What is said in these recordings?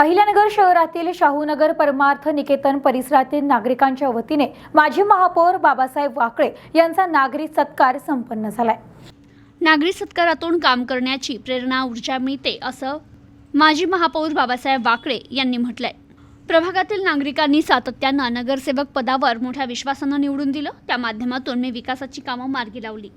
अहिल्यानगर शहरातील शाहूनगर परमार्थ निकेतन परिसरातील नागरिकांच्या वतीने माजी महापौर बाबासाहेब वाकळे यांचा नागरी सत्कार संपन्न झालाय. नागरी सत्कारातून काम करण्याची प्रेरणा ऊर्जा मिळते असं माजी महापौर बाबासाहेब वाकळे यांनी म्हटलंय. प्रभागातील नागरिकांनी सातत्यानं नगरसेवक पदावर मोठ्या विश्वासानं निवडून दिलं. त्या माध्यमातून मी विकासाची कामं मार्गी लावली.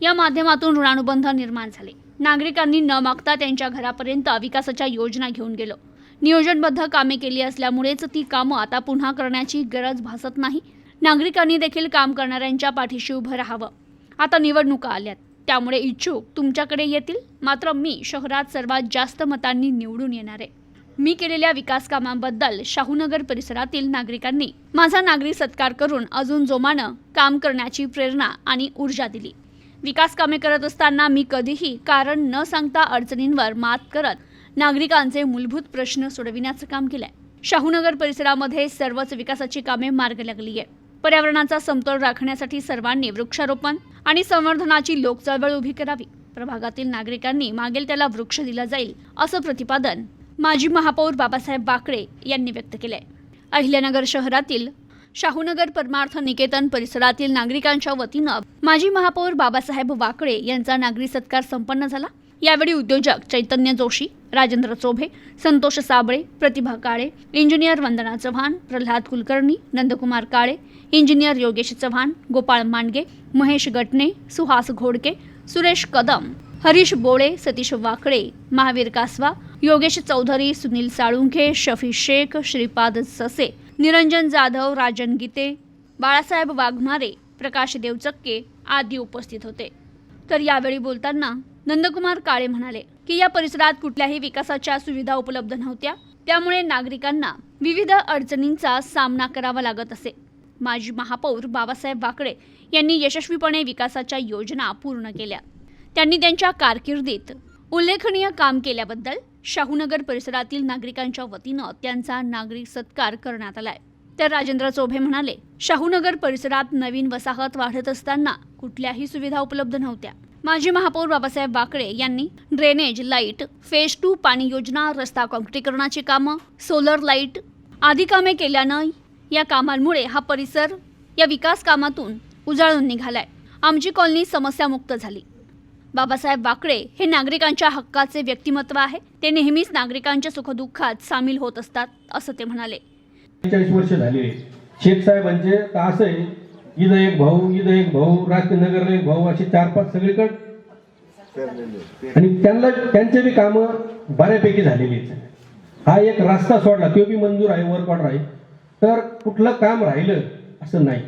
या माध्यमातून ऋणानुबंध निर्माण झाले. नागरिकांनी न मागता त्यांच्या घरापर्यंत विकासाच्या योजना घेऊन गेलो. नियोजनबद्ध कामे केली असल्यामुळेच ती कामं आता पुन्हा करण्याची गरज भासत नाही. नागरिकांनी देखील काम करणाऱ्यांच्या पाठीशी उभं राहावं. आता निवडणुका आल्यात. त्यामुळे इच्छुक तुमच्याकडे येतील. मात्र मी शहरात सर्वात जास्त मतांनी निवडून येणार आहे. मी केलेल्या विकास कामांबद्दल शाहूनगर परिसरातील नागरिकांनी माझा नागरी सत्कार करून अजून जोमानं काम करण्याची प्रेरणा आणि ऊर्जा दिली. विकास कामे करत असताना मी कधीही कारण न सांगता अडचणींवर मात करत नागरिकांचे मूलभूत प्रश्न सोडविण्याचं काम केलंय. शाहूनगर परिसरामध्ये सर्वच विकासाची कामे मार्ग लागली आहे पर्यावरणाचा समतोल राखण्यासाठी सर्वांनी वृक्षारोपण आणि संवर्धनाची लोकचळवळ उभी करावी. प्रभागातील नागरिकांनी मागेल त्याला वृक्ष दिला जाईल असं प्रतिपादन माजी महापौर बाबासाहेब बाकळे यांनी व्यक्त केलंय. अहिल्यानगर शहरातील शाहूनगर परमार्थ निकेतन परिसरातील नागरिकांच्या वतीनं माजी महापौर बाबासाहेब वाकळे यांचा नागरी सत्कार संपन्न झाला. यावेळी उद्योजक चैतन्य जोशी राजेंद्र चोभे संतोष साबळे प्रतिभा काळे इंजिनियर वंदना चव्हाण प्रल्हाद कुलकर्णी नंदकुमार काळे इंजिनियर योगेश चव्हाण गोपाळ मांडगे महेश गटणे सुहास घोडके सुरेश कदम हरीश बोळे सतीश वाकळे महावीर कासवा योगेश चौधरी सुनील साळुंखे शफी शेख श्रीपाद ससे निरंजन जाधव राजन गीते बाळासाहेब वाघमारे प्रकाश देवचक्के आदी उपस्थित होते. तर यावेळी बोलताना नंदकुमार काळे म्हणाले की या परिसरात कुठल्याही विकासाच्या सुविधा उपलब्ध नव्हत्या. त्यामुळे नागरिकांना विविध अडचणींचा सामना करावा लागत असे. माजी महापौर बाबासाहेब वाकडे यांनी यशस्वीपणे विकासाच्या योजना पूर्ण केल्या. त्यांनी त्यांच्या कारकिर्दीत उल्लेखनीय काम केल्याबद्दल शाहूनगर परिसरातील नागरिकांच्या वतीनं त्यांचा नागरिक सत्कार करण्यात आलाय. तर राजेंद्र चोभे म्हणाले शाहूनगर परिसरात नवीन वसाहत वाढत असताना कुठल्याही सुविधा उपलब्ध नव्हत्या. माजी महापौर बाबासाहेब बाकळे यांनी ड्रेनेज लाइट फेज टू पाणी योजना रस्ता काँक्रीकरणाची कामं सोलर लाइट आदी कामे केल्यानं या कामांमुळे हा परिसर या विकास कामातून उजाळून निघालाय. आमची कॉलनी समस्यामुक्त झाली. बाबासाहेब बाकडे हे नागरिकांच्या हक्काचे व्यक्तिमत्व आहे. ते नेहमीच नागरिकांच्या सुखदुःखात सामील होत असतात असं ते म्हणाले. वर्ष झालेले शेख साहेबांचे असं आहे इथं एक भाऊ इथं एक भाऊ राजनगरला एक भाऊ असे चार पाच सगळीकडे. आणि त्यांना त्यांचे बी कामं बऱ्यापैकी झालेली आहेत. हा एक रस्ता सोडला तो बी मंजूर आहे वर्क ऑर्डर आहे तर कुठलं काम राहिलं असं नाही.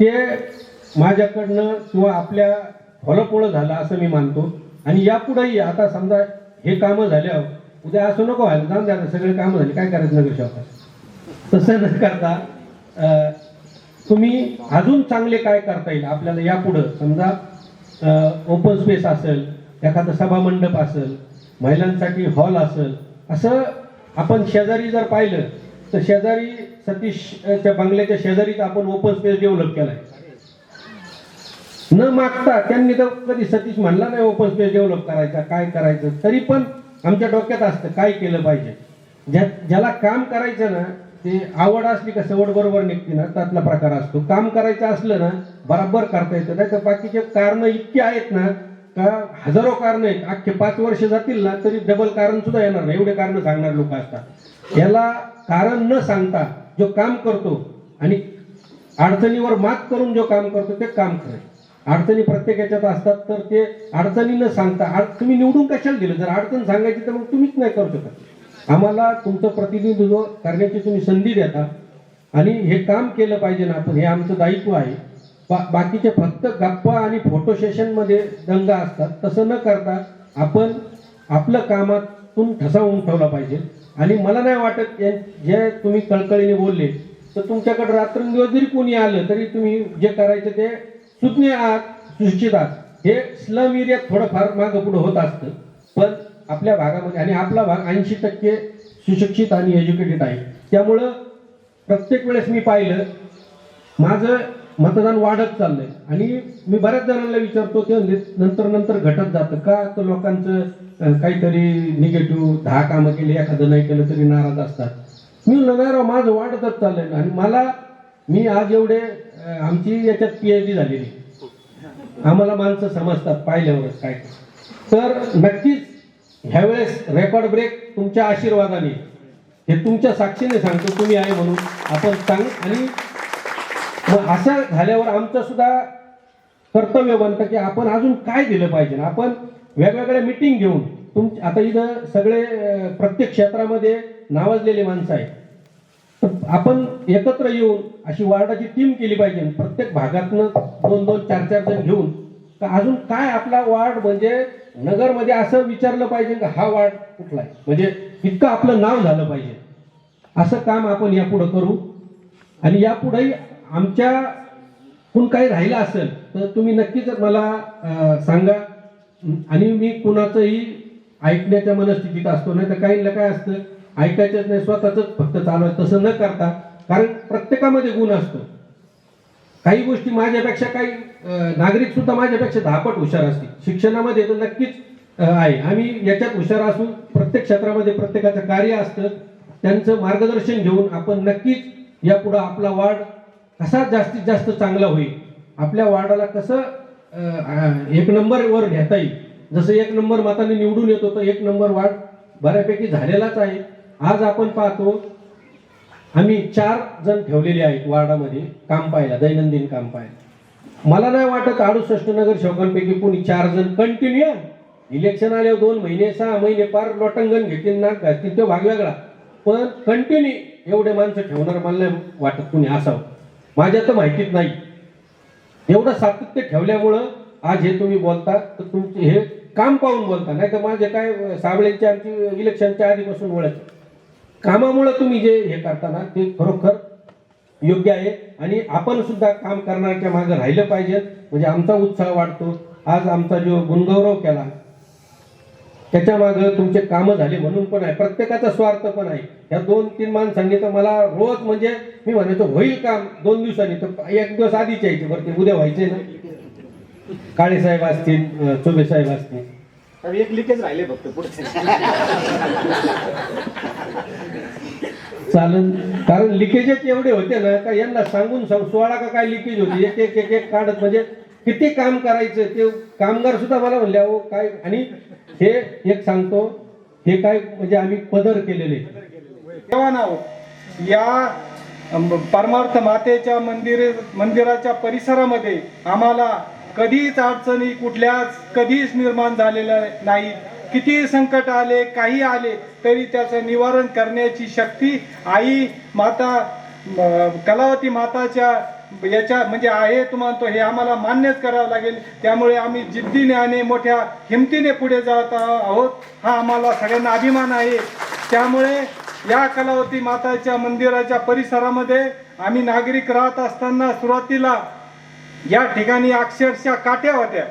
ते माझ्याकडनं किंवा आपल्या फॉलोपोळं झालं असं मी मानतो. आणि यापुढेही आता समजा हे कामं झाल्यावर उद्या असं नको व्हायला. जाऊन द्या सगळे कामं झाले. काय करायचं नगर शहरात तसं न करता तुम्ही अजून चांगले काय करता येईल? आपल्याला यापुढं समजा ओपन स्पेस असेल एखादं सभामंडप असेल महिलांसाठी हॉल असेल असं आपण शेजारी जर पाहिलं तर शेजारी सतीशच्या बंगल्याच्या शेजारीच आपण ओपन स्पेस डेव्हलप केलाय. न मागता त्यांनी तर कधी सतीश म्हणला नाही ओपन स्पेस डेव्हलप करायचा काय करायचं तरी पण आमच्या डोक्यात असतं काय केलं पाहिजे? ज्या ज्याला काम करायचं ना ते आवड असली का सवड बरोबर निघते ना त्यातला प्रकार असतो. काम करायचं असलं ना बराबर करता येतं. त्याच्या बाकीचे कारण इतके आहेत ना का हजारो कारण आहेत. अख्खे पाच वर्ष जातील ना तरी डबल कारण सुद्धा येणार नाही. एवढे कारण सांगणार लोक असतात. याला कारण न सांगता जो काम करतो आणि अडचणीवर मात करून जो काम करतो ते काम करेल. अडचणी प्रत्येक याच्यात असतात तर ते अडचणी न सांगता तुम्ही निवडून कशाला दिलं? जर अडचण सांगायची तर मग तुम्हीच नाही करू शकत. आम्हाला तुमचं प्रतिनिधित्व करण्याची तुम्ही संधी देता. आणि हे काम केलं पाहिजे ना आपण हे आमचं दायित्व आहे. बा बाकीचे फक्त गप्पा आणि फोटो सेशनमध्ये दंगा असतात. तसं न करता आपण आपलं कामातून ठसावून ठेवला पाहिजे. आणि मला नाही वाटत या- जे तुम्ही कळकळीने बोलले तर तुमच्याकडे रात्रंदिवस जरी कोणी आलं तरी तुम्ही जे करायचं ते सुज्ञ आहात सुशिक्षित आहात. हे स्लम एरियात थोडंफार मागं पुढं होत असतं. पण आपल्या भागामध्ये आणि आपला भाग ऐंशी टक्के सुशिक्षित आणि एज्युकेटेड आहे. त्यामुळं प्रत्येक वेळेस मी पाहिलं माझं मतदान वाढत चाललंय. आणि मी बऱ्याच जणांना विचारतो ते नंतर नंतर घटत जातं का? तर लोकांचं काहीतरी निगेटिव्ह दहा कामं केली एखादं नाही केलं तरी नाराज असतात. मी म्हणलं माझं वाढतच चाललंय. आणि मला मी आज एवढे आमची याच्यात पीएचडी झालेली. आम्हाला माणसं समजतात पाहिल्यावरच काय. तर नक्कीच ह्यावेळेस रेकॉर्ड ब्रेक तुमच्या आशीर्वादाने. हे तुमच्या साक्षीने सांगतो तुम्ही आहे म्हणून. आपण सांग आणि मग असं झाल्यावर आमचं सुद्धा कर्तव्य बनतं की आपण अजून काय दिलं पाहिजे आपण वेगवेगळ्या मिटिंग घेऊन तुम आता इथं सगळे प्रत्येक क्षेत्रामध्ये नावाजलेले माणसं आहेत. तर आपण एकत्र येऊन अशी वार्डाची टीम केली पाहिजे. प्रत्येक भागातनं दोन दोन चार चार जण घेऊन अजून काय आपला वार्ड म्हणजे नगरमध्ये असं विचारलं पाहिजे का हा वार्ड कुठला आहे? म्हणजे इतकं आपलं नाव झालं पाहिजे. असं काम आपण यापुढं करू. आणि यापुढेही आमच्या कोण काही राहिलं असेल तर तुम्ही नक्कीच मला सांगा. आणि मी कुणाचंही ऐकण्याच्या मनस्थितीत असतो नाही तर काहींना काय असतं ऐकायचंच नाही स्वतःच फक्त चालू आहे तसं न करता कारण प्रत्येकामध्ये गुण असतो. काही गोष्टी माझ्यापेक्षा काही नागरिक सुद्धा माझ्यापेक्षा दहापट हुशार असतील. शिक्षणामध्ये तर नक्कीच आहे. आम्ही याच्यात हुशार असून प्रत्येक क्षेत्रामध्ये प्रत्येकाचं कार्य असतं. त्यांचं मार्गदर्शन घेऊन आपण नक्कीच यापुढं आपला वार्ड कसा जास्तीत जास्त चांगला होईल आपल्या वार्डाला कसं एक नंबर वर घेता येईल. जसं एक नंबर माताने निवडून येतो तर एक नंबर वार्ड बऱ्यापैकी झालेलाच आहे. आज आपण पाहतो आम्ही चार जण ठेवलेले आहेत वार्डामध्ये काम पाहायला दैनंदिन काम पाहायला. मला नाही वाटत अडुसष्ट नगर सेवकांपैकी कोणी चार जण कंटिन्यू इलेक्शन आल्यावर दोन महिने सहा महिने पार लोटंगण घेतील ना घालतील तो भाग वेगळा. पण कंटिन्यू एवढे माणसं ठेवणार मला नाही वाटत कुणी असावं. माझ्या तर माहितीत नाही. एवढं सातत्य ठेवल्यामुळं आज हे तुम्ही बोलता तर तुमचे हे काम पाहून बोलता. नाही तर माझे काय साबळेंची आमची इलेक्शनच्या आधीपासून ओळख कामामुळे तुम्ही जे हे करताना ते खरोखर योग्य आहे. आणि आपण सुद्धा काम करण्याच्या मागे राहिलं पाहिजे. म्हणजे आमचा उत्साह वाढतो. आज आमचा जो गुणगौरव केला त्याच्यामागे तुमचे कामं झाले म्हणून पण आहे. प्रत्येकाचा स्वार्थ पण आहे. या दोन तीन माणसांनी तर मला रोज म्हणजे मी म्हणायचो होईल काम दोन दिवसांनी. तर एक दिवस आधीच यायचे. बरं ते उद्या व्हायचे ना. काळे साहेब असतील चोबे साहेब असतील. तर एक लिकेज राहिले फक्त पुढे. चालन. कारण लिकेजेस एवढे होते ना का यांना सांगून सांग सोळा का काय लिकेज होते? एक एक एक एक काढत म्हणजे किती काम करायचं? ते कामगार सुद्धा मला म्हणले अहो काय? आणि हे एक सांगतो हे काय म्हणजे आम्ही पदर केलेले. तेव्हा नाव या अम, परमार्थ मातेच्या मंदिर मंदिराच्या परिसरामध्ये आम्हाला कधीच अडचणी कुठल्याच कधीच निर्माण झालेल्या नाही. किती संकट आले काही आले तरी त्याचं निवारण करण्याची शक्ती आई माता कलावती माताच्या याच्या म्हणजे आहे तुम्हाला तो हे आम्हाला मान्यच करावं लागेल. त्यामुळे आम्ही जिद्दीने आणि मोठ्या हिमतीने पुढे जात आहोत. हा आम्हाला सगळ्यांना अभिमान आहे. त्यामुळे या कलावती माताच्या मंदिराच्या परिसरामध्ये आम्ही नागरिक राहत असताना सुरुवातीला या ठिकाणी अक्षरशः काट्या होत्या.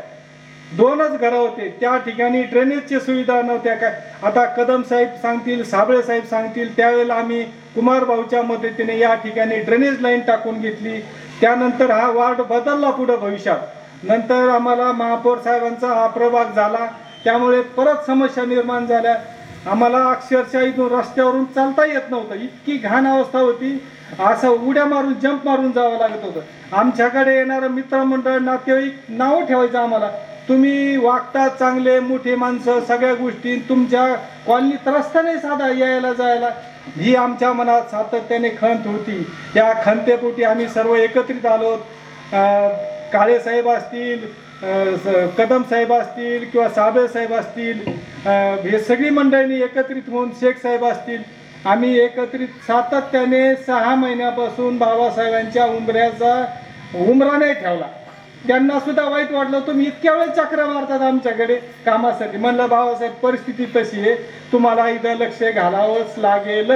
दोनच घरं होते. त्या ठिकाणी ड्रेनेजची सुविधा नव्हत्या. काय? आता कदम साहेब सांगतील साबळे साहेब सांगतील त्यावेळेला आम्ही कुमार भाऊच्या मदतीने या ठिकाणी ड्रेनेज लाईन टाकून घेतली. त्यानंतर हा वार्ड बदलला पुढे भविष्यात. नंतर आम्हाला महापौर साहेबांचा हा प्रभाग झाला. त्यामुळे परत समस्या निर्माण झाल्या. आम्हाला अक्षरशः इथून रस्त्यावरून चालता येत नव्हतं. इतकी घाण अवस्था होती. असं उड्या मारून जंप मारून जावं लागत होतं. आमच्याकडे येणारं मित्रमंडळ नातेवाईक नावं ठेवायचं आम्हाला. तुम्ही वागता चांगले मोठे माणसं सगळ्या गोष्टी तुमच्या कॉलनीत रस्ता नाही साधा यायला जायला. ही आमच्या मनात सातत्याने खंत होती. त्या खंतेपोटी आम्ही सर्व एकत्रित आलो काळे साहेब असतील कदम साहेब असतील किंवा साबळे साहेब असतील हे सगळी मंडळींनी एकत्रित होऊन शेख साहेब असतील. आम्ही एकत्रित सातत्याने सहा महिन्यापासून बाबासाहेबांच्या उंबऱ्याचा उमरा नाही ठेवला. त्यांना सुद्धा वाईट वाटलं तुम्ही इतक्या वेळ चक्र मारतात आमच्याकडे कामासाठी. म्हणलं बाबासाहेब परिस्थिती तशी आहे तुम्हाला इथं लक्ष घालावंच लागेल.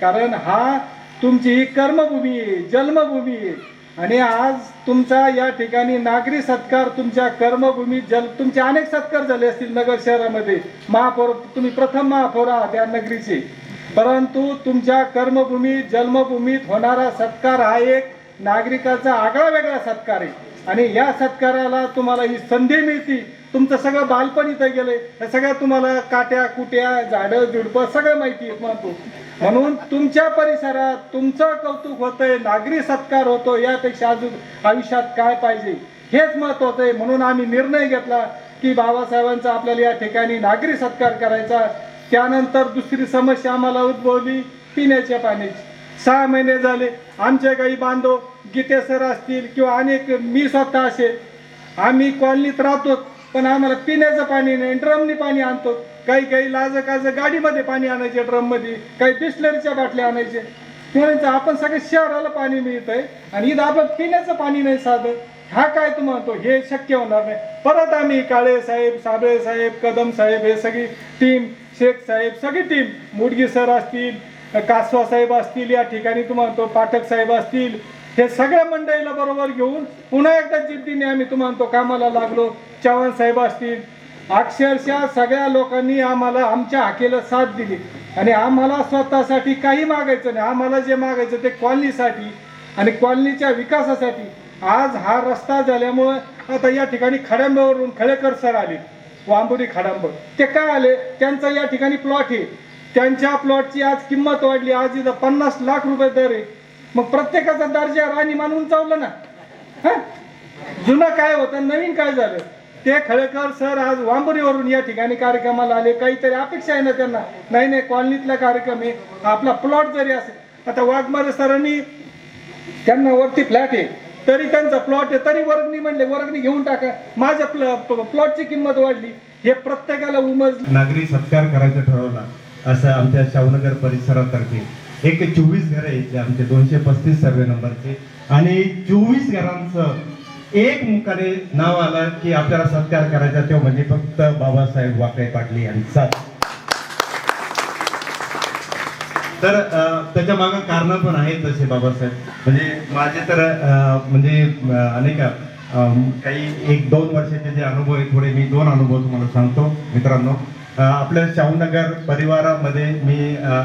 कारण हा तुमची ही कर्मभूमी आहे जन्मभूमी आहे. आणि आज तुमचा या ठिकाणी नागरी सत्कार तुमच्या कर्मभूमीत जल तुमचे अनेक सत्कार झाले असतील नगर शहरामध्ये. महापौर तुम्ही प्रथम महापौर आहात या नगरीचे. परंतु तुमच्या कर्मभूमीत जन्मभूमीत होणारा सत्कार हा एक नागरिकाचा आगळा वेगळा सत्कार आहे. आणि या सत्काराला तुम्हाला ही संधी मिळते. तुमचं सगळं बालपण इथं गेलंय. हे सगळं तुम्हाला काट्या कुट्या झाडं झुडपं सगळं माहिती आहे. म्हणतो म्हणून तुमच्या परिसरात तुमचं कौतुक होतंय नागरी सत्कार होतो यापेक्षा अजून आयुष्यात काय पाहिजे? हेच महत्वाचं आहे. म्हणून आम्ही निर्णय घेतला की बाबासाहेबांचा आपल्याला या ठिकाणी नागरी सत्कार करायचा. त्यानंतर दुसरी समस्या आम्हाला उद्भवली पिण्याच्या पाण्याची. सहा महिने झाले. आमचे काही बांधव गीतेसर असतील किंवा अनेक मी स्वतः असेल आम्ही कॉलनीत राहतो पण आम्हाला पिण्याचं पाणी नाही ड्रमनी पाणी आणतो. काही काही लाज काज गाडीमध्ये पाणी आणायचे ड्रममध्ये. काही बिस्लरीच्या बाटल्या आणायचे. म्हणायचं आपण सगळे शहराला पाणी मिळतंय आणि इथं आपण पिण्याचं पाणी नाही साधं हा काय तू म्हणतो? हे शक्य होणार नाही. परत आम्ही काळे साहेब साबळे साहेब कदम साहेब हे सगळी टीम शेख साहेब सगळी टीम मुडगी सर असतील कासवा साहेब असतील या ठिकाणी तुम्हाला तो पाठक साहेब असतील हे सगळ्या मंडळीला बरोबर घेऊन पुन्हा एकदा जिद्दीने आम्ही तुम्हाला तो कामाला लागलो. चव्हाण साहेब असतील अक्षरशः सगळ्या लोकांनी आम्हाला आमच्या हाकेला साथ दिली. आणि आम्हाला स्वतःसाठी काही मागायचं नाही. आम्हाला जे मागायचं ते कॉलनीसाठी आणि कॉलनीच्या विकासासाठी. आज हा रस्ता झाल्यामुळं आता या ठिकाणी खड्यांबवरून खळेकर सर आले. वांबुरी खडांब. ते काय आले? त्यांचा या ठिकाणी प्लॉट आहे. त्यांच्या प्लॉटची आज किंमत वाढली. आज इथं पन्नास लाख रुपये दर आहे. मग प्रत्येकाचा दर्जा राणी मानून चावलं ना? हं? जुनं काय होतं? नवीन काय झालं? ते खळेकर सर आज वांबुरीवरून या ठिकाणी कार्यक्रमाला आले. काहीतरी अपेक्षा आहे ना त्यांना? नाही नाही कॉलनीतला कार्यक्रम आहे. आपला प्लॉट जरी असेल आता वाघमारे सरांनी त्यांना वरती फ्लॅट आहे. तरी त्यांचा प्लॉट आहे. तरी वर्गणी म्हणले वर्गणी घेऊन टाका. माझ्या प्लॉटची किंमत वाढली. हे प्रत्येकाला उमज नागरी सत्कार करायचं ठरवला असं आमच्या शाहूनगर परिसरातर्फे. एक चोवीस घरं आहेत इथले आमचे दोनशे पस्तीस सर्वे नंबरचे. आणि चोवीस घरांचं एक मुखाने नाव आलं की आपल्याला सत्कार करायचा तो म्हणजे फक्त बाबासाहेब वाकळे पाटली यांचा. तर त्याच्यामागे कारण पण आहेत तसे बाबासाहेब. म्हणजे माझे तर म्हणजे अनेक काही एक दोन वर्षाचे जे अनुभव आहेत थोडे मी दोन अनुभव तुम्हाला सांगतो मित्रांनो. आपल्या शाहूनगर परिवारामध्ये मी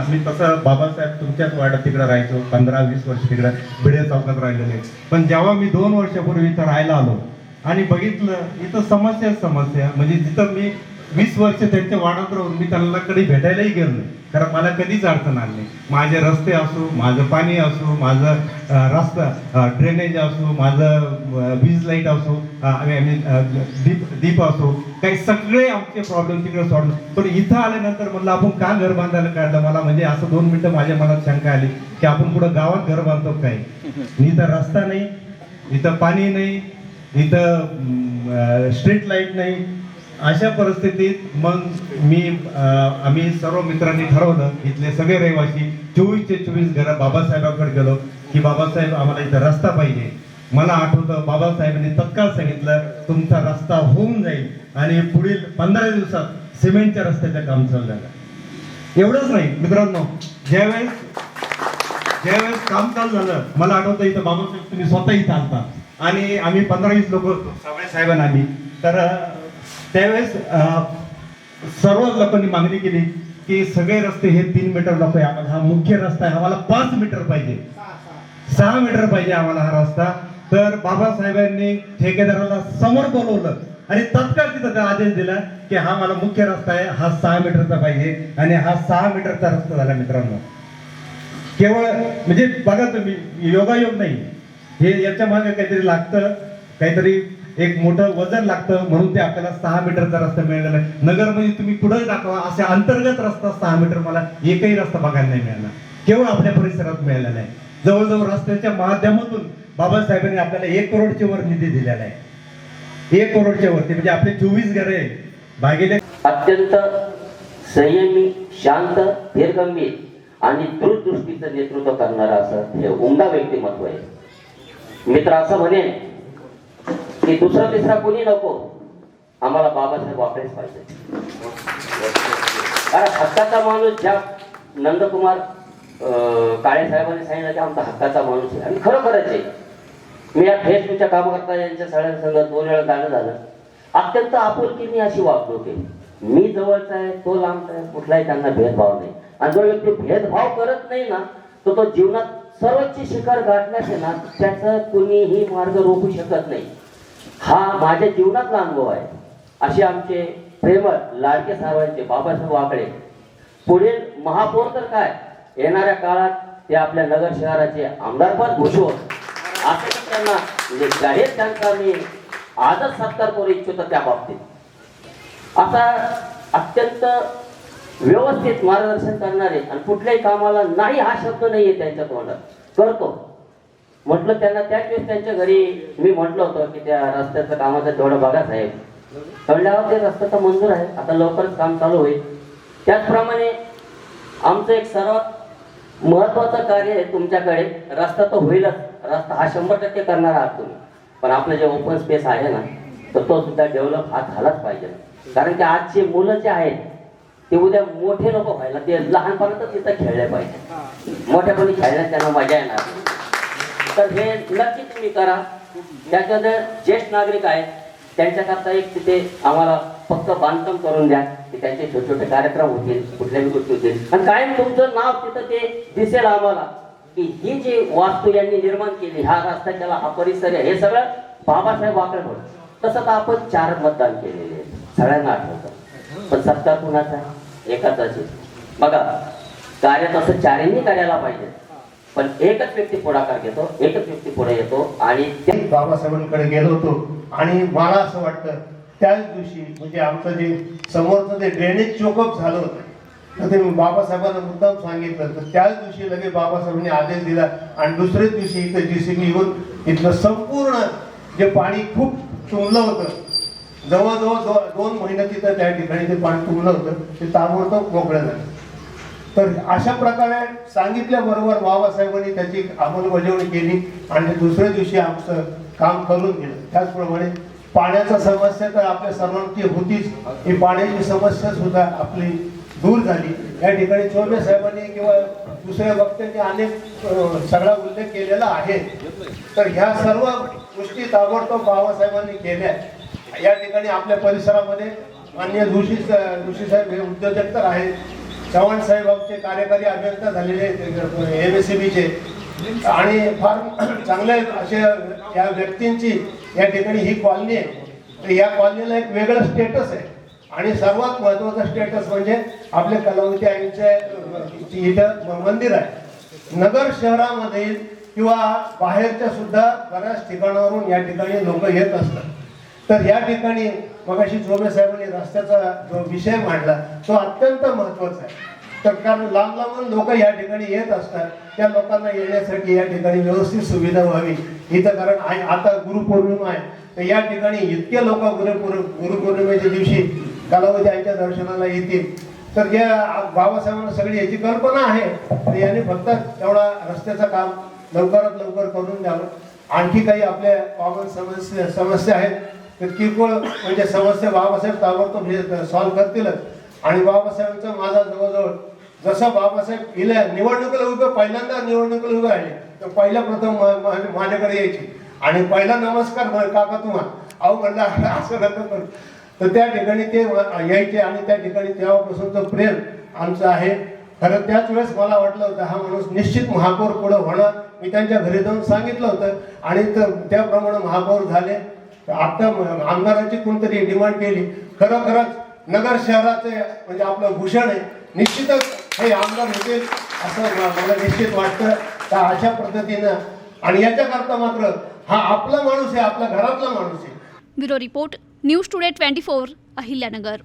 मी तसं बाबासाहेब तुमच्याच वाड्यात तिकडं राहायचो पंधरा वीस वर्ष तिकडं भिडे चौकात राहिलेले. पण जेव्हा मी दोन वर्षापूर्वी इथं राहायला आलो आणि बघितलं इथं समस्या समस्या. म्हणजे जिथं मी वीस वर्ष त्यांच्या वाढत राहून मी त्यांना कधी भेटायलाही गेलो नाही. कारण मला कधीच अडचण आली नाही. माझे रस्ते असो माझं पाणी असो माझं रस्ता ड्रेनेज असो माझं वीज लाइट असो आय आम्ही दीप दीप असो काही सगळे आमचे प्रॉब्लेम तिकडे सॉल्व पण इथं आल्यानंतर म्हणलं आपण का घर बांधायला काढलं? मला म्हणजे असं दोन मिनिटं माझ्या मनात शंका आली की आपण कुठं गावात घर बांधतो काय? इथं रस्ता नाही इथं पाणी नाही इथं स्ट्रीट लाइट नाही. अशा परिस्थितीत मग मी आम्ही सर्व मित्रांनी ठरवलं इथले सगळे रहिवासी चोवीसचे चोवीस घरं बाबासाहेबांकडे गेलो की बाबासाहेब आम्हाला इथं रस्ता पाहिजे. मला आठवतं बाबासाहेबांनी तत्काळ सांगितलं तुमचा रस्ता होऊन जाईल आणि पुढील पंधरा दिवसात सिमेंटच्या रस्त्याचं काम चालू झालं एवढंच नाही मित्रांनो. ज्यावेळेस ज्यावेळेस काम चालू झालं मला आठवतं इथं बाबासाहेब तुम्ही स्वतः इथं आलता आणि आम्ही पंधरा वीस लोक सगळे साहेबांना आम्ही. तर त्यावेळेस सर्व लोकांनी मागणी केली की सगळे रस्ते हे तीन मीटर नको आहे. आम्हाला हा मुख्य रस्ता आहे. आम्हाला पाच मीटर पाहिजे. सहा मीटर पाहिजे आम्हाला हा रस्ता. तर बाबासाहेबांनी ठेकेदाराला समोर बोलवलं आणि तत्काळ तिथं आदेश दिला की हा मला मुख्य रस्ता आहे हा सहा मीटरचा पाहिजे आणि हा सहा मीटरचा रस्ता झाला मित्रांनो. केवळ म्हणजे बघा तुम्ही योगायोग नाही. हे याच्या मागे काहीतरी लागतं काहीतरी एक मोठं वजन लागतं म्हणून ते आपल्याला सहा मीटरचा रस्ता मिळालेला आहे. नगरमध्ये तुम्ही पुढे दाखवा अशा अंतर्गत रस्ता सहा मीटर मला एकही रस्ता बघायला नाही मिळाला. केवळ आपल्या परिसरात मिळालेला आहे. जवळजवळ रस्त्याच्या माध्यमातून बाबासाहेबांनी आपल्याला एक करोडच्या वर निधी दिलेला आहे. एक करोडच्या वरती म्हणजे आपले चोवीस घरे भागिले अत्यंत संयमी शांत धीरगंभीर आणि दूरदृष्टीचं नेतृत्व करणारा असं हे उमदा व्यक्तिमत्व आहे. मित्र असं म्हणेन की दुसरा तिसरा कोणी नको आम्हाला बाबासाहेब वापरेच पाहिजे. कारण हक्काचा माणूस ज्या नंदकुमार अं, काळे साहेबांनी सांगितलं की आमचा हक्काचा माणूस आहे. आणि खरोखरच आहे. मी या फेसबुकच्या कामकर्ता यांच्या सगळ्या संघात दोन वेळा गाणं झालं. अत्यंत आपुलकीने अशी वागणूक आहे मी जवळचा आहे तो लांबचा आहे कुठलाही त्यांना भेदभाव नाही. आणि जो व्यक्ती भेदभाव करत नाही ना तो तो जीवनात सर्वोच्च शिखर गाठण्यास ना त्याचं कुणीही मार्ग रोखू शकत नाही. हा माझ्या जीवनातला अनुभव आहे. असे आमचे प्रेमळ लाडके साहेबांचे बाबासाहेब वाकळे. पुढील महापौर तर काय? येणाऱ्या काळात ते आपल्या नगर शहराचे आमदारपद भूषवत असं त्यांना म्हणजे जाहीर त्यांचा मी आजच सत्कार करू इच्छितो त्या बाबतीत. असा अत्यंत व्यवस्थित मार्गदर्शन करणारे आणि कुठल्याही कामाला नाही हा शब्द नाहीये त्यांच्या तोंडात. करतो. म्हटलं त्यांना त्याच वेळेस त्यांच्या घरी मी म्हटलं होतं की त्या रस्त्याचं कामाचं तेवढं बघा साहेब. कळल्यावर ते रस्ता तर मंजूर आहे. आता लवकरच काम चालू होईल. त्याचप्रमाणे आमचं एक सर्वात महत्वाचं कार्य आहे तुमच्याकडे. रस्ता तर होईलच. रस्ता हा शंभर टक्के करणार आहात तुम्ही. पण आपलं जे ओपन स्पेस आहे ना तर तो सुद्धा डेव्हलप हा झालाच पाहिजे. कारण की आजचे मुलं जे आहेत ते उद्या मोठे लोक व्हायला ते लहानपणातच तिथं खेळले पाहिजे. मोठ्यापणी खेळण्यात त्यांना मजा येणार तर हे नक्की तुम्ही करा. त्याच्यात ज्येष्ठ नागरिक आहेत त्यांच्याकरता एक तिथे आम्हाला फक्त बांधकाम करून द्या की त्यांचे छोटे छोटे कार्यक्रम होतील कुठल्याही गोष्टी होतील. आणि कायम तुमचं नाव तिथं ते दिसेल आम्हाला. की ही जी वास्तू यांनी निर्माण केली हा रस्ता त्याला हा परिसर आहे हे सगळं बाबासाहेब वाकडे म्हणून. तसं तर आपण चार मतदान केलेले सगळ्यांना आठवतं. पण सत्ता कुणाचा एकाच बघा कार्य तसं चारही करायला पाहिजे. पण एकच व्यक्ती पुढाकार घेतो एकच व्यक्ती पुढे येतो आणि ते मी बाबासाहेबांकडे गेलो होतो आणि मला असं वाटतं त्याच दिवशी म्हणजे आमचं जे समोरचं जे ड्रेनेज चोकअप झालं होतं तर ते बाबासाहेबांना मुद्दाम सांगितलं. तर त्याच दिवशी लगेच बाबासाहेबांनी आदेश दिला. आणि दुसऱ्याच दिवशी इथं जीसीबी येऊन इथलं संपूर्ण जे पाणी खूप तुंबलं होतं. जवळजवळ दो दोन महिने तिथं त्या ठिकाणी ते पाणी तुंबलं होतं. ते ताबडतोब मोकळं झालं. तर अशा प्रकारे सांगितल्याबरोबर बाबासाहेबांनी त्याची अंमलबजावणी केली. आणि दुसऱ्या दिवशी आमचं काम करून गेलं. त्याचप्रमाणे पाण्याचा समस्या तर आपल्या सर्वांची होतीच. ही पाण्याची समस्या सुद्धा आपली दूर झाली. या ठिकाणी चौबे साहेबांनी किंवा दुसऱ्या वक्त्यांनी अनेक सगळा उल्लेख केलेला आहे. तर ह्या सर्व गोष्टी ताबडतोब बाबासाहेबांनी केल्या. या ठिकाणी आपल्या परिसरामध्ये मान्य जोशी जोशी साहेब हे उद्योजक तर आहेत. चव्हाण साहेब आमचे कार्यकारी अभियंता झालेले एम एस सी बीचे आणि फार चांगले असे या व्यक्तींची या ठिकाणी ही कॉलनी आहे. तर या कॉलनीला एक वेगळं स्टेटस आहे. आणि सर्वात महत्त्वाचा स्टेटस म्हणजे आपले कलावती आईचे इथं मंदिर आहे. नगर शहरामध्ये किंवा बाहेरच्या सुद्धा बऱ्याच ठिकाणावरून या ठिकाणी लोक येत असतात. तर या ठिकाणी मगाशी चोबे साहेबांनी रस्त्याचा जो विषय मांडला तो अत्यंत महत्त्वाचा आहे. तर कारण लांब लांबून लोक या ठिकाणी येत असतात. त्या लोकांना येण्यासाठी या ठिकाणी व्यवस्थित सुविधा व्हावी. इथं कारण आहे- आता गुरुपौर्णिमा आहे. तर या ठिकाणी इतके लोक गुरुपौर्णिमेच्या दिवशी कालावधी यांच्या दर्शनाला येतील. तर या बाबासाहेबांना सगळी याची कल्पना आहे. तर याने फक्त तेवढा रस्त्याचं काम लवकरात लवकर करून द्यावं. आणखी काही आपल्या कॉमन समस्या समस्या आहेत. तर किरकोळ म्हणजे समस्या बाबासाहेब ताबडतोब हे सॉल्व्ह करतीलच आणि बाबासाहेबांचा माझा जवळजवळ जसं बाबासाहेब गेल्या निवडणुकीला उभे पहिल्यांदा निवडणुकीला उभे राहिले तर पहिल्या प्रथम माझ्याकडे यायची. आणि पहिला नमस्कार काका तुम्हाला अहो म्हणलं असं नका करू. तर त्या ठिकाणी ते यायचे आणि त्या ठिकाणी तेव्हापासूनचं प्रेम आमचं आहे. खरं त्याच वेळेस मला वाटलं होतं हा माणूस निश्चित महापौर पुढं होणार. मी त्यांच्या घरी जाऊन सांगितलं होतं आणि तर त्याप्रमाणे महापौर झाले. आता आमदाराची कोणतरी डिमांड केली. खरोखरच नगर शहराचे म्हणजे आपलं भूषण आहे. निश्चितच हे आमदार होतील असं मला निश्चित वाटतं. तर अशा पद्धतीनं आणि याच्याकरता मात्र हा आपला माणूस आहे आपल्या घरातला माणूस आहे. Bureau report. News today twenty four Ahilyanagar